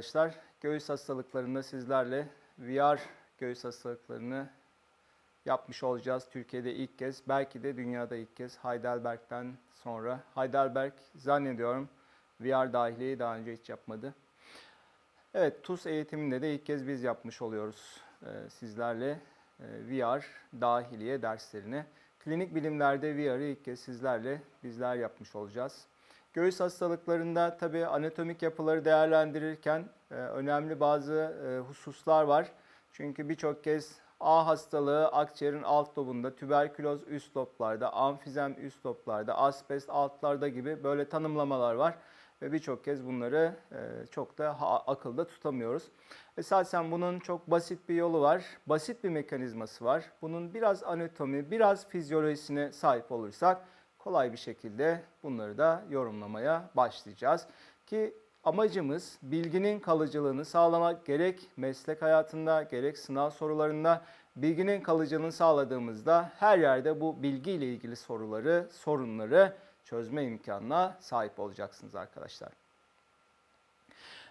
arkadaşlar. Göğüs hastalıklarında sizlerle VR göğüs hastalıklarını yapmış olacağız. Türkiye'de ilk kez, belki de dünyada ilk kez Heidelberg'den sonra. Heidelberg zannediyorum VR dahiliyeyi daha önce hiç yapmadı. Evet, TUS eğitiminde de ilk kez biz yapmış oluyoruz e, sizlerle e, VR dahiliye derslerini. Klinik bilimlerde VR'ı ilk kez sizlerle bizler yapmış olacağız. Göğüs hastalıklarında tabii anatomik yapıları değerlendirirken e, önemli bazı e, hususlar var. Çünkü birçok kez A hastalığı akciğerin alt lobunda, tüberküloz üst loblarda, amfizem üst loblarda, asbest altlarda gibi böyle tanımlamalar var. Ve birçok kez bunları e, çok da akılda tutamıyoruz. Esasen bunun çok basit bir yolu var. Basit bir mekanizması var. Bunun biraz anatomi, biraz fizyolojisine sahip olursak kolay bir şekilde bunları da yorumlamaya başlayacağız. Ki amacımız bilginin kalıcılığını sağlamak gerek meslek hayatında gerek sınav sorularında bilginin kalıcılığını sağladığımızda her yerde bu bilgiyle ilgili soruları, sorunları çözme imkanına sahip olacaksınız arkadaşlar.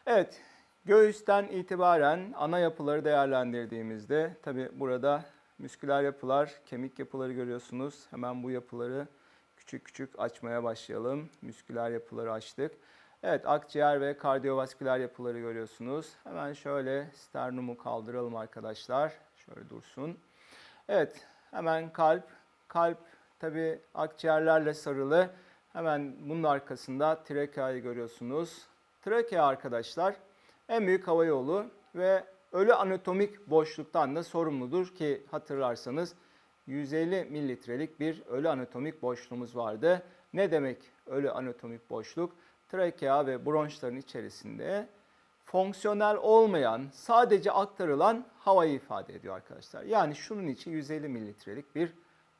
Evet, göğüsten itibaren ana yapıları değerlendirdiğimizde tabi burada müsküler yapılar, kemik yapıları görüyorsunuz. Hemen bu yapıları küçük küçük açmaya başlayalım. Müsküler yapıları açtık. Evet, akciğer ve kardiyovasküler yapıları görüyorsunuz. Hemen şöyle sternumu kaldıralım arkadaşlar. Şöyle dursun. Evet, hemen kalp. Kalp tabi akciğerlerle sarılı. Hemen bunun arkasında trakeayı görüyorsunuz. Trakea arkadaşlar en büyük hava yolu ve ölü anatomik boşluktan da sorumludur ki hatırlarsanız 150 mililitrelik bir ölü anatomik boşluğumuz vardı. Ne demek ölü anatomik boşluk? Trakea ve bronşların içerisinde fonksiyonel olmayan, sadece aktarılan havayı ifade ediyor arkadaşlar. Yani şunun içi 150 mililitrelik bir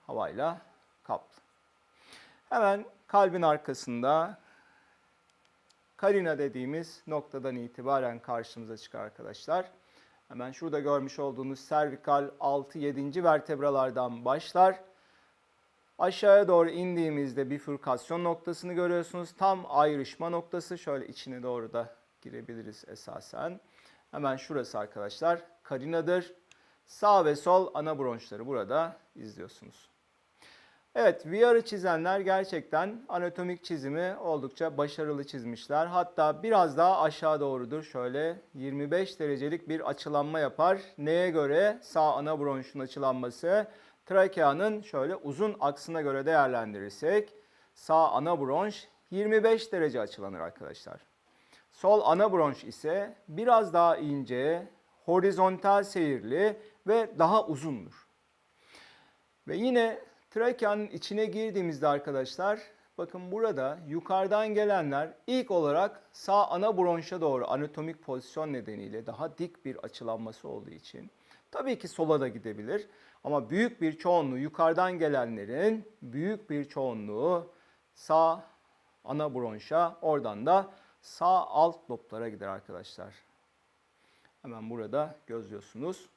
havayla kaplı. Hemen kalbin arkasında karina dediğimiz noktadan itibaren karşımıza çıkar arkadaşlar. Hemen şurada görmüş olduğunuz servikal 6-7. vertebralardan başlar. Aşağıya doğru indiğimizde bifurkasyon noktasını görüyorsunuz. Tam ayrışma noktası. Şöyle içine doğru da girebiliriz esasen. Hemen şurası arkadaşlar karinadır. Sağ ve sol ana bronşları burada izliyorsunuz. Evet, VR'ı çizenler gerçekten anatomik çizimi oldukça başarılı çizmişler. Hatta biraz daha aşağı doğrudur. Şöyle 25 derecelik bir açılanma yapar. Neye göre? Sağ ana bronşun açılanması. Trakeanın şöyle uzun aksına göre değerlendirirsek sağ ana bronş 25 derece açılanır arkadaşlar. Sol ana bronş ise biraz daha ince, horizontal seyirli ve daha uzundur. Ve yine trakeanın içine girdiğimizde arkadaşlar bakın burada yukarıdan gelenler ilk olarak sağ ana bronşa doğru anatomik pozisyon nedeniyle daha dik bir açılanması olduğu için tabii ki sola da gidebilir ama büyük bir çoğunluğu yukarıdan gelenlerin büyük bir çoğunluğu sağ ana bronşa oradan da sağ alt loblara gider arkadaşlar. Hemen burada gözlüyorsunuz.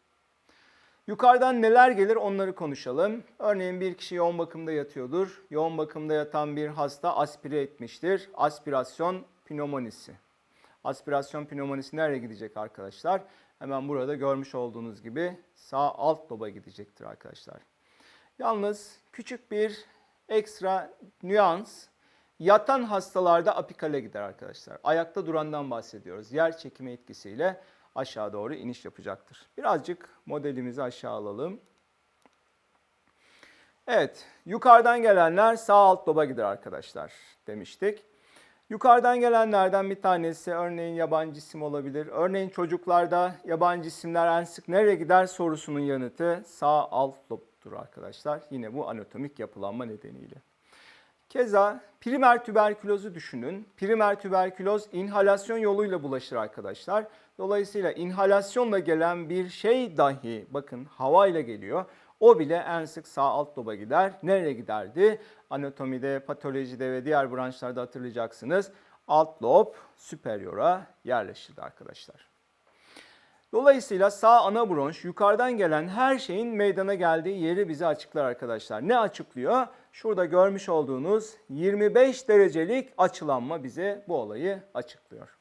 Yukarıdan neler gelir onları konuşalım. Örneğin bir kişi yoğun bakımda yatıyordur. Yoğun bakımda yatan bir hasta aspire etmiştir. Aspirasyon pneumonisi. Aspirasyon pneumonisi nereye gidecek arkadaşlar? Hemen burada görmüş olduğunuz gibi sağ alt loba gidecektir arkadaşlar. Yalnız küçük bir ekstra nüans yatan hastalarda apikale gider arkadaşlar. Ayakta durandan bahsediyoruz. Yer çekimi etkisiyle aşağı doğru iniş yapacaktır. Birazcık modelimizi aşağı alalım. Evet, yukarıdan gelenler sağ alt loba gider arkadaşlar demiştik. Yukarıdan gelenlerden bir tanesi örneğin yabancı isim olabilir. Örneğin çocuklarda yabancı isimler en sık nereye gider sorusunun yanıtı sağ alt lobdur arkadaşlar. Yine bu anatomik yapılanma nedeniyle. Keza primer tüberkülozu düşünün. Primer tüberküloz inhalasyon yoluyla bulaşır arkadaşlar. Dolayısıyla inhalasyonla gelen bir şey dahi bakın havayla geliyor. O bile en sık sağ alt loba gider. Nereye giderdi? Anatomide, patolojide ve diğer branşlarda hatırlayacaksınız. Alt lob superiora yerleşirdi arkadaşlar. Dolayısıyla sağ ana bronş yukarıdan gelen her şeyin meydana geldiği yeri bize açıklar arkadaşlar. Ne açıklıyor? Şurada görmüş olduğunuz 25 derecelik açılanma bize bu olayı açıklıyor.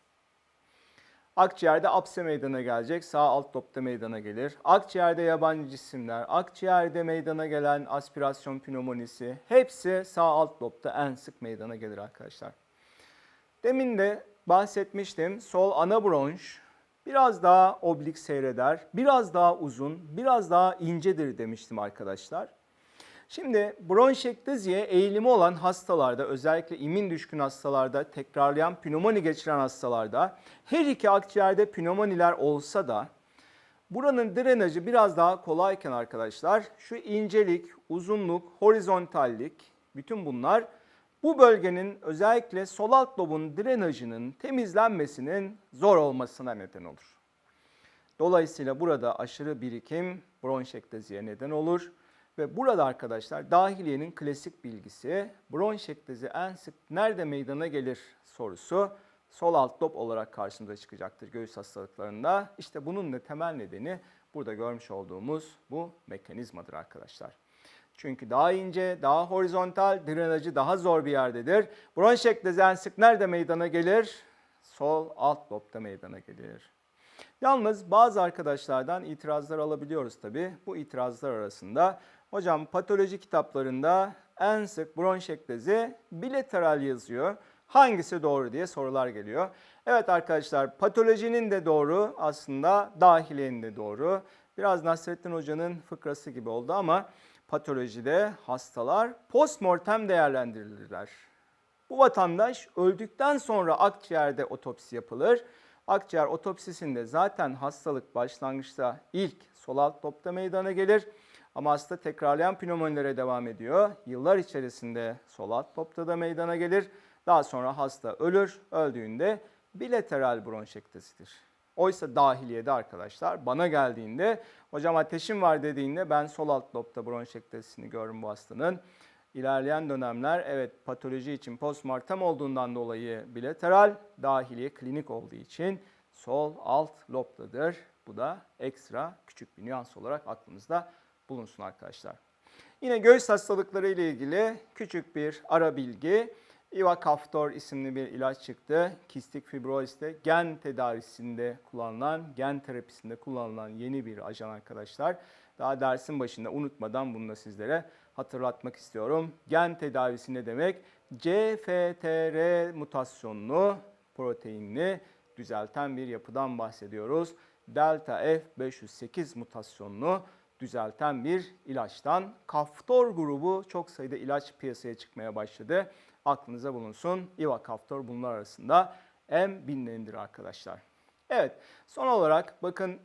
Akciğerde apse meydana gelecek, sağ alt lobda meydana gelir. Akciğerde yabancı cisimler, akciğerde meydana gelen aspirasyon pneumonisi hepsi sağ alt lobda en sık meydana gelir arkadaşlar. Demin de bahsetmiştim. Sol ana bronş biraz daha oblik seyreder, biraz daha uzun, biraz daha incedir demiştim arkadaşlar. Şimdi bronşektaziye eğilimi olan hastalarda özellikle immün düşkün hastalarda tekrarlayan pnömoni geçiren hastalarda her iki akciğerde pnömoniler olsa da buranın drenajı biraz daha kolayken arkadaşlar şu incelik, uzunluk, horizontallik bütün bunlar bu bölgenin özellikle sol alt lobun drenajının temizlenmesinin zor olmasına neden olur. Dolayısıyla burada aşırı birikim bronşektaziye neden olur. Ve burada arkadaşlar dahiliyenin klasik bilgisi bronşektazi en sık nerede meydana gelir sorusu sol alt lob olarak karşımıza çıkacaktır göğüs hastalıklarında. İşte bunun da temel nedeni burada görmüş olduğumuz bu mekanizmadır arkadaşlar. Çünkü daha ince, daha horizontal, drenajı daha zor bir yerdedir. Bronşektazi en sık nerede meydana gelir? Sol alt lobda meydana gelir. Yalnız bazı arkadaşlardan itirazlar alabiliyoruz tabii. Bu itirazlar arasında hocam patoloji kitaplarında en sık bronşektazi bilateral yazıyor. Hangisi doğru diye sorular geliyor. Evet arkadaşlar patolojinin de doğru aslında dahiliyenin de doğru. Biraz Nasrettin Hoca'nın fıkrası gibi oldu ama patolojide hastalar postmortem değerlendirilirler. Bu vatandaş öldükten sonra akciğerde otopsi yapılır. Akciğer otopsisinde zaten hastalık başlangıçta ilk sol alt lobda meydana gelir. Ama hasta tekrarlayan pneumonilere devam ediyor. Yıllar içerisinde sol alt lobda da meydana gelir. Daha sonra hasta ölür. Öldüğünde bilateral bronşektazidir. Oysa dahiliyede arkadaşlar bana geldiğinde hocam ateşim var dediğinde ben sol alt lobda bronşektazisini gördüm bu hastanın. İlerleyen dönemler evet patoloji için postmortem olduğundan dolayı bilateral, dahiliye klinik olduğu için sol alt lobdadır. Bu da ekstra küçük bir nüans olarak aklımızda bulunsun arkadaşlar. Yine göğüs hastalıkları ile ilgili küçük bir ara bilgi. Ivacaftor isimli bir ilaç çıktı. Kistik fibroziste gen tedavisinde kullanılan, gen terapisinde kullanılan yeni bir ajan arkadaşlar. Daha dersin başında unutmadan bunu da sizlere hatırlatmak istiyorum. Gen tedavisi ne demek? CFTR mutasyonlu proteinini düzelten bir yapıdan bahsediyoruz. Delta F508 mutasyonlu düzelten bir ilaçtan. Kaftor grubu çok sayıda ilaç piyasaya çıkmaya başladı. Aklınıza bulunsun. Ivacaftor bunlar arasında en bilinenidir arkadaşlar. Evet son olarak bakın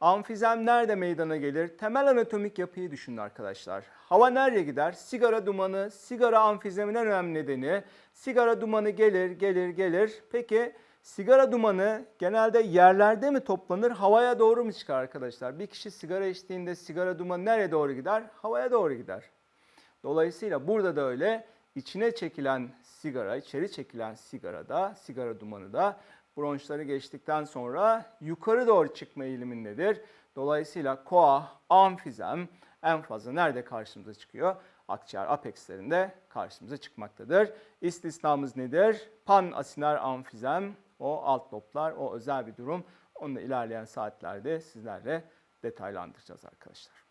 Amfizem nerede meydana gelir? Temel anatomik yapıyı düşünün arkadaşlar. Hava nereye gider? Sigara dumanı, sigara amfizemin en önemli nedeni. Sigara dumanı gelir, gelir, gelir. Peki sigara dumanı genelde yerlerde mi toplanır, havaya doğru mu çıkar arkadaşlar? Bir kişi sigara içtiğinde sigara dumanı nereye doğru gider? Havaya doğru gider. Dolayısıyla burada da öyle içine çekilen sigara, içeri çekilen sigara da, sigara dumanı da bronşları geçtikten sonra yukarı doğru çıkma eğilimindedir. Dolayısıyla koa, amfizem en fazla nerede karşımıza çıkıyor? Akciğer apexlerinde karşımıza çıkmaktadır. İstisnamız nedir? Pan asiner amfizem, o alt loblar, o özel bir durum. Onu da ilerleyen saatlerde sizlerle detaylandıracağız arkadaşlar.